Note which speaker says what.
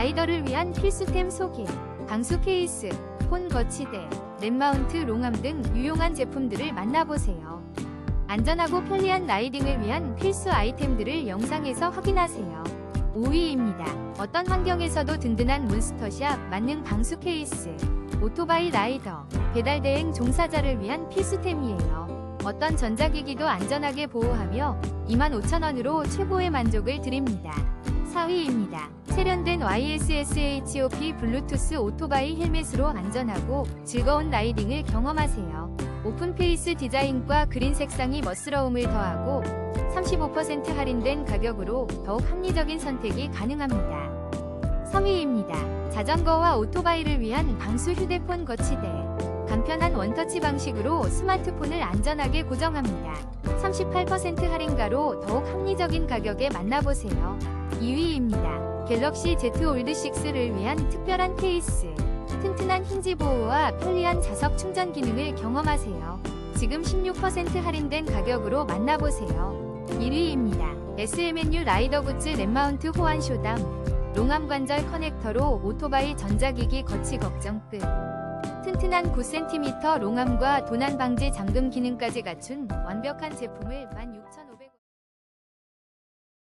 Speaker 1: 라이더를 위한 필수템 소개, 방수 케이스, 폰 거치대, 랩마운트 롱암 등 유용한 제품들을 만나보세요. 안전하고 편리한 라이딩을 위한 필수 아이템들을 영상에서 확인하세요. 5위입니다. 어떤 환경에서도 든든한 몬스터샵 만능 방수 케이스, 오토바이 라이더, 배달 대행 종사자를 위한 필수템이에요. 어떤 전자기기도 안전하게 보호하며 25,000원으로 최고의 만족을 드립니다. 4위입니다. 세련된 YSSHOP 블루투스 오토바이 헬멧으로 안전하고 즐거운 라이딩을 경험하세요. 오픈 페이스 디자인과 그린 색상이 멋스러움을 더하고 35% 할인된 가격으로 더욱 합리적인 선택이 가능합니다. 3위입니다. 자전거와 오토바이를 위한 방수 휴대폰 거치대. 간편한 원터치 방식으로 스마트폰을 안전하게 고정합니다. 38% 할인가로 더욱 합리적인 가격에 만나보세요. 2위입니다. 갤럭시 Z 올드 6를 위한 특별한 케이스. 튼튼한 힌지 보호와 편리한 자석 충전 기능을 경험하세요. 지금 16% 할인된 가격으로 만나보세요. 1위입니다. SMNU 라이더 굿즈 랩마운트 호환 쇼담. 롱암 관절 커넥터로 오토바이 전자기기 거치 걱정 끝. 튼튼한 9cm 롱암과 도난 방지 잠금 기능까지 갖춘 완벽한 제품을 16,000원